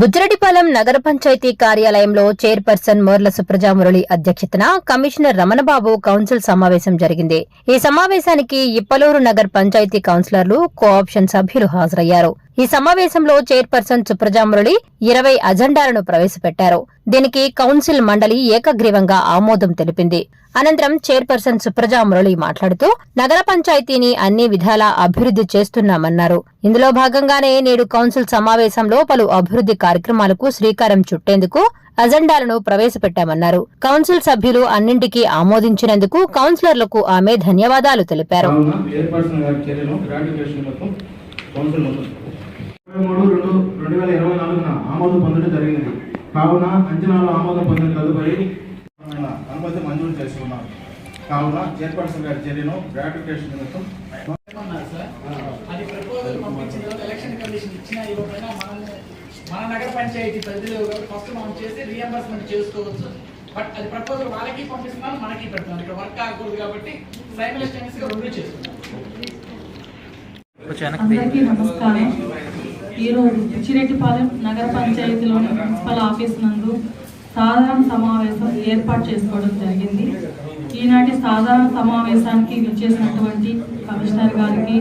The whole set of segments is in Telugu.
బుజ్జిరెడ్డిపాలెం నగర పంచాయతీ కార్యాలయంలో చైర్పర్సన్ మోర్ల సుప్రజా మురళి అధ్యక్షతన కమిషనర్ రమణబాబు కౌన్సిల్ సమావేశం జరిగింది. ఈ సమావేశానికి ఇప్పలూరు నగర్ పంచాయతీ కౌన్సిలర్లు కోఆప్షన్ సభ్యులు హాజరయ్యారు. ఈ సమావేశంలో చైర్పర్సన్ సుప్రజా మురళి ఇరవై అజెండాలను ప్రవేశపెట్టారు. దీనికి కౌన్సిల్ మండలి ఏకగ్రీవంగా ఆమోదం తెలిపింది. అనంతరం చైర్పర్సన్ సుప్రజా మురళి మాట్లాడుతూ నగర పంచాయతీని అన్ని విధాలా అభివృద్ధి చేస్తున్నామన్నారు. ఇందులో భాగంగానే నేడు కౌన్సిల్ సమావేశంలో పలు అభివృద్ధి కార్యక్రమాలకు శ్రీకారం చుట్టేందుకు అజెండాలను ప్రవేశపెట్టామన్నారు. కౌన్సిల్ సభ్యులు అన్నింటికీ ఆమోదించినందుకు కౌన్సిలర్లకు ఆమె ధన్యవాదాలు తెలిపారు కావున చైర్పర్సన్ గారి చర్యను గ్రాడ్యుయేషన్ మొత్తం కౌన్సిల్ మొత్తం ఇరవై మూడు రెండు రెండు వేల ఇరవై నాలుగున ఆమోదం పొందడం జరిగింది. కావున అంచనాలు ఆమోదం పొందిన తదుపరి అనుమతి మంజూరు చేసుకున్నారు. కావున చైర్పర్సన్ గారి చర్యను గ్రాడ్యుయేషన్ మొత్తం ఉన్నారు సార్. అది ప్రపోజల్ పంపించిన ఎలక్షన్ కమిషన్ ఇచ్చిన ఇవ్వకపోయినా మనం మన నగర పంచాయతీ ప్రజలు ఫస్ట్ మనం చేసి రియంబర్స్మెంట్ చేసుకోవచ్చు. బట్ అది ప్రపోజల్ వాళ్ళకి పంపిస్తున్నాం మనకి పెడుతున్నాం ఇక్కడ వర్క్ ఆగకూడదు కాబట్టి సైమిలస్టైనస్గా రెండు చేస్తున్నాం అందరికీ నమస్కారం. ఈరోజు పిచ్చిరెడ్డిపాలెం నగర పంచాయతీలోని మున్సిపల్ ఆఫీస్ నందు సాధారణ సమావేశం ఏర్పాటు చేసుకోవడం జరిగింది. ఈనాటి సాధారణ సమావేశానికి విచ్చేసినటువంటి కమిషనర్ గారికి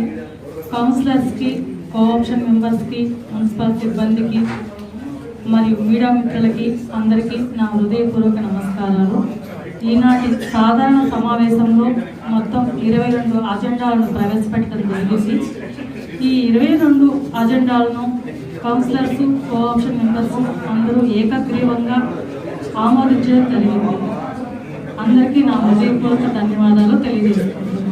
కౌన్సిలర్స్కి కోఆప్షన్ మెంబర్స్కి మున్సిపల్ సిబ్బందికి మరియు మీడియా మిత్రులకి అందరికీ నా హృదయపూర్వక నమస్కారాలు. ఈనాటి సాధారణ సమావేశంలో మొత్తం ఇరవై రెండు అజెండాలను ప్రవేశపెట్టడం జరిగింది. ఈ ఇరవై రెండు అజెండాలను కౌన్సిలర్స్ కోఆప్షన్ మెంబర్స్ అందరూ ఏకగ్రీవంగా ఆమోదించడం జరిగింది. అందరికీ నా హృదయపూర్వక ధన్యవాదాలు తెలియజేస్తున్నాను.